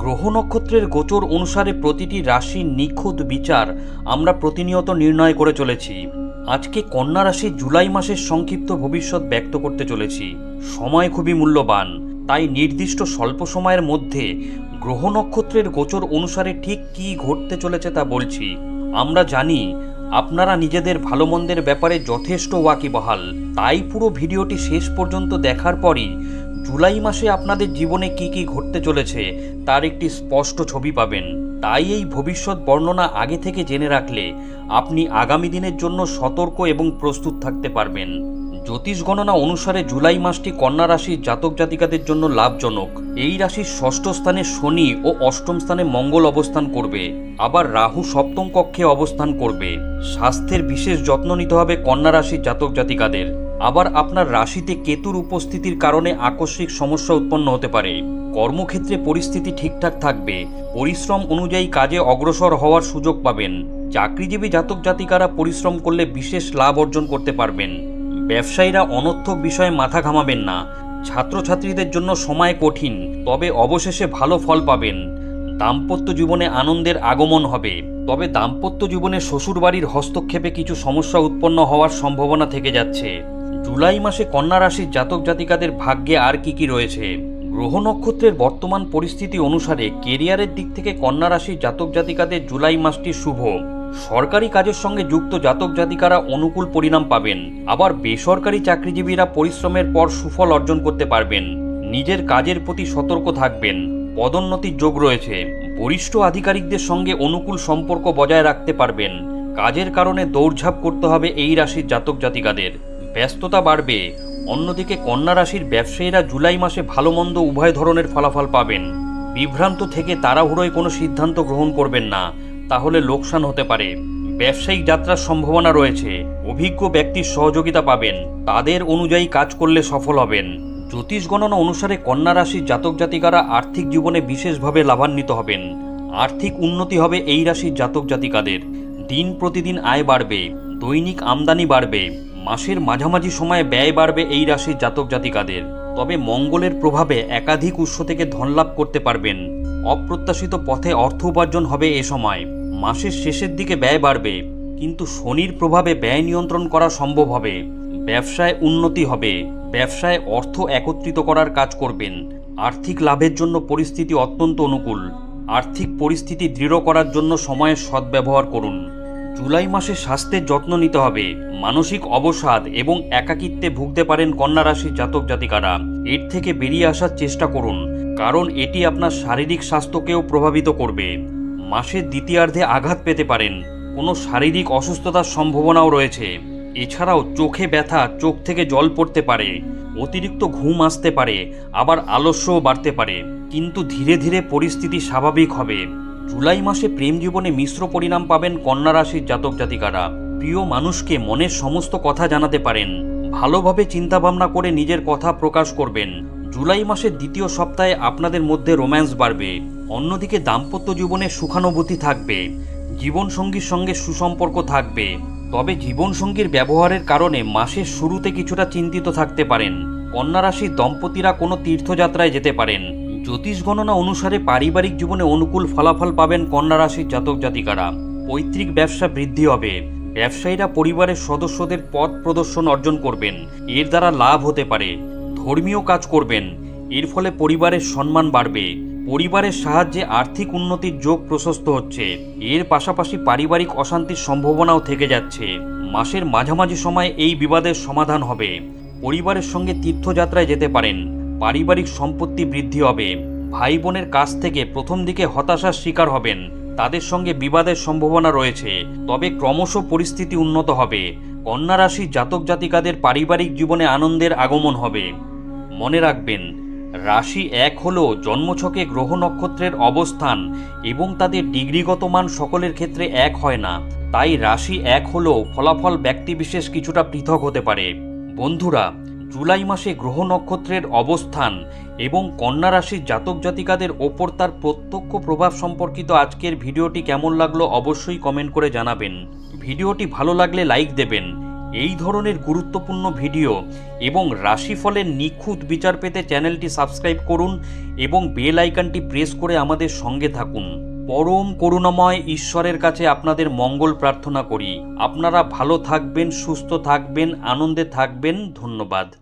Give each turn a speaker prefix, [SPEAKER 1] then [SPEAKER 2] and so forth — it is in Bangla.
[SPEAKER 1] গ্রহ নক্ষত্রের গোচর অনুসারে প্রতিটি রাশির নিখুঁত বিচার আমরা প্রতিনিয়ত নির্ণয় করে চলেছি। আজকে কন্যা রাশি জুলাই মাসের সংক্ষিপ্ত ভবিষ্যৎ ব্যক্ত করতে চলেছি। সময় খুবই মূল্যবান, তাই নির্দিষ্ট স্বল্প সময়ের মধ্যে গ্রহ নক্ষত্রের গোচর অনুসারে ঠিক কী ঘটতে চলেছে তা বলছি। আমরা জানি, আপনারা নিজেদের ভালো মন্দের ব্যাপারে যথেষ্ট ওয়াকিবহাল, তাই পুরো ভিডিওটি শেষ পর্যন্ত দেখার পরই জুলাই মাসে আপনাদের জীবনে কি কি ঘটতে চলেছে, তার একটি স্পষ্ট ছবি পাবেন। তাই এই ভবিষ্যৎ বর্ণনা আগে থেকে জেনে রাখলে আপনি আগামী দিনের জন্য সতর্ক এবং প্রস্তুত থাকতে পারবেন। জ্যোতিষ গণনা অনুসারে জুলাই মাসটি কন্যা রাশির জাতক জাতিকাদের জন্য লাভজনক। এই রাশির ষষ্ঠ স্থানে শনি ও অষ্টম স্থানে মঙ্গল অবস্থান করবে। আবার রাহু সপ্তম কক্ষে অবস্থান করবে। স্বাস্থ্যের বিশেষ যত্ন নিতে হবে কন্যা রাশির জাতক জাতিকাদের। আবার আপনার রাশিতে কেতুর উপস্থিতির কারণে আকস্মিক সমস্যা উৎপন্ন হতে পারে। কর্মক্ষেত্রে পরিস্থিতি ঠিকঠাক থাকবে। পরিশ্রম অনুযায়ী কাজে অগ্রসর হওয়ার সুযোগ পাবেন। চাকরিজীবী জাতক জাতিকারা পরিশ্রম করলে বিশেষ লাভ অর্জন করতে পারবেন। ব্যবসায়ীরা অনর্থক বিষয়ে মাথা ঘামাবেন না। ছাত্রছাত্রীদের জন্য সময় কঠিন, তবে অবশেষে ভালো ফল পাবেন। দাম্পত্য জীবনে আনন্দের আগমন হবে। তবে দাম্পত্য জীবনে শ্বশুরবাড়ির হস্তক্ষেপে কিছু সমস্যা উৎপন্ন হওয়ার সম্ভাবনা থেকে যাচ্ছে। জুলাই মাসে কন্যা রাশির জাতক জাতিকাদের ভাগ্যে আর কি কি রয়েছে? গ্রহ নক্ষত্রের বর্তমান পরিস্থিতি অনুসারে কেরিয়ারের দিক থেকে কন্যা রাশির জাতক জাতিকাদের জুলাই মাসটি শুভ। সরকারি কাজের সঙ্গে যুক্ত জাতক জাতিকারা অনুকূল পরিণাম পাবেন। আবার বেসরকারি চাকরিজীবীরা পরিশ্রমের পর সুফল অর্জন করতে পারবেন। নিজের কাজের প্রতি সতর্ক থাকবেন। পদোন্নতির যোগ রয়েছে। বরিষ্ঠ আধিকারিকদের সঙ্গে অনুকূল সম্পর্ক বজায় রাখতে পারবেন। কাজের কারণে দৌড়ঝাঁপ করতে হবে এই রাশির জাতক জাতিকাদের। ব্যস্ততা বাড়বে। অন্যদিকে কন্যা রাশির ব্যবসায়ীরা জুলাই মাসে ভালো মন্দ উভয় ধরনের ফলাফল পাবেন। বিভ্রান্ত থেকে তাড়াহুড়োয় কোনো সিদ্ধান্ত গ্রহণ করবেন না, তাহলে লোকসান হতে পারে। ব্যবসায়িক যাত্রার সম্ভাবনা রয়েছে। অভিজ্ঞ ব্যক্তির সহযোগিতা পাবেন। তাদের অনুযায়ী কাজ করলে সফল হবেন। জ্যোতিষ গণনা অনুসারে কন্যা রাশির জাতক জাতিকারা আর্থিক জীবনে বিশেষভাবে লাভান্বিত হবেন। আর্থিক উন্নতি হবে এই রাশির জাতক জাতিকাদের। দিন প্রতিদিন আয় বাড়বে। দৈনিক আমদানি বাড়বে। মাসের মাঝামাঝি সময়ে ব্যয় বাড়বে এই রাশির জাতক জাতিকাদের। তবে মঙ্গলের প্রভাবে একাধিক উৎস থেকে ধনলাভ করতে পারবেন। অপ্রত্যাশিত পথে অর্থ উপার্জন হবে এ সময়। মাসের শেষের দিকে ব্যয় বাড়বে, কিন্তু শনির প্রভাবে ব্যয় নিয়ন্ত্রণ করা সম্ভব হবে। ব্যবসায় উন্নতি হবে, ব্যবসায় অর্থ একত্রিত করার কাজ করবেন। আর্থিক লাভের জন্য পরিস্থিতি অত্যন্ত অনুকূল। আর্থিক পরিস্থিতি দৃঢ় করার জন্য সময়ের সদ্ব্যবহার করুন। জুলাই মাসে স্বাস্থ্যের যত্ন নিতে হবে। মানসিক অবসাদ এবং একাকিত্বে ভুগতে পারেন কন্যা রাশির জাতক জাতিকারা। এর থেকে বেরিয়ে আসার চেষ্টা করুন, কারণ এটি আপনার শারীরিক স্বাস্থ্যকেও প্রভাবিত করবে। মাসের দ্বিতীয়ার্ধে আঘাত পেতে পারেন, কোনো শারীরিক অসুস্থতার সম্ভাবনাও রয়েছে। এছাড়াও চোখে ব্যথা, চোখ থেকে জল পড়তে পারে, অতিরিক্ত ঘুম আসতে পারে, আবার আলস্যও বাড়তে পারে। কিন্তু ধীরে ধীরে পরিস্থিতি স্বাভাবিক হবে। জুলাই মাসে প্রেম জীবনে মিশ্র পরিণাম পাবেন কন্যা রাশির জাতক জাতিকারা। প্রিয় মানুষকে মনের সমস্ত কথা জানাতে পারেন। ভালোভাবে চিন্তাভাবনা করে নিজের কথা প্রকাশ করবেন। জুলাই মাসের দ্বিতীয় সপ্তাহে আপনাদের মধ্যে রোম্যান্স বাড়বে। অন্যদিকে দাম্পত্য জীবনে সুখানুভূতি থাকবে। জীবনসঙ্গীর সঙ্গে সুসম্পর্ক থাকবে। তবে জীবনসঙ্গীর ব্যবহারের কারণে মাসের শুরুতে কিছুটা চিন্তিত থাকতে পারেন। কন্যা রাশির দম্পতিরা কোনো তীর্থযাত্রায় যেতে পারেন। জ্যোতিষ গণনা অনুসারে পারিবারিক জীবনে অনুকূল ফলাফল পাবেন কন্যা রাশির জাতক জাতিকারা। পৈতৃক ব্যবসা বৃদ্ধি হবে। ব্যবসায়ীরা পরিবারের সদস্যদের পথ প্রদর্শন অর্জন করবেন। এর দ্বারা লাভ হতে পারে। ধর্মীয় কাজ করবেন। এর ফলে পরিবারের সম্মান বাড়বে। পরিবারের সাহায্যে আর্থিক উন্নতির যোগ প্রশস্ত হচ্ছে। এর পাশাপাশি পারিবারিক অশান্তির সম্ভাবনাও থেকে যাচ্ছে। মাসের মাঝামাঝি সময়ে এই বিবাদের সমাধান হবে। পরিবারের সঙ্গে তীর্থযাত্রায় যেতে পারেন। পারিবারিক সম্পত্তি বৃদ্ধি হবে। ভাই বোনের কাছ থেকে প্রথম দিকে হতাশার শিকার হবেন। তাদের সঙ্গে বিবাদের সম্ভাবনা রয়েছে। তবে ক্রমশ পরিস্থিতি উন্নত হবে। কন্যা রাশির জাতক জাতিকাদের পারিবারিক জীবনে আনন্দের আগমন হবে। মনে রাখবেন, রাশি এক হল জন্মছকে গ্রহ নক্ষত্রের অবস্থান এবং তাদের ডিগ্রিগত মান সকলের ক্ষেত্রে এক হয় না। তাই রাশি এক হলেও ফলাফল ব্যক্তিবিশেষ কিছুটা পৃথক হতে পারে। বন্ধুরা জুলাই মাসে গ্রহ নক্ষত্রের অবস্থান এবং কন্যা রাশির জাতক জাতিকাদের ওপর তার প্রত্যক্ষ প্রভাব সম্পর্কিত আজকের ভিডিওটি কেমন লাগল অবশ্যই কমেন্ট করে জানাবেন। ভিডিওটি ভালো লাগলে লাইক দেবেন। এই ধরনের গুরুত্বপূর্ণ ভিডিও এবং রাশিফলের নিখুঁত বিচার পেতে চ্যানেলটি সাবস্ক্রাইব করুন এবং বেল আইকনটি প্রেস করে আমাদের সঙ্গে থাকুন। পরম করুণাময় ঈশ্বরের কাছে আপনাদের মঙ্গল প্রার্থনা করি। আপনারা ভালো থাকবেন, সুস্থ থাকবেন, আনন্দে থাকবেন। ধন্যবাদ।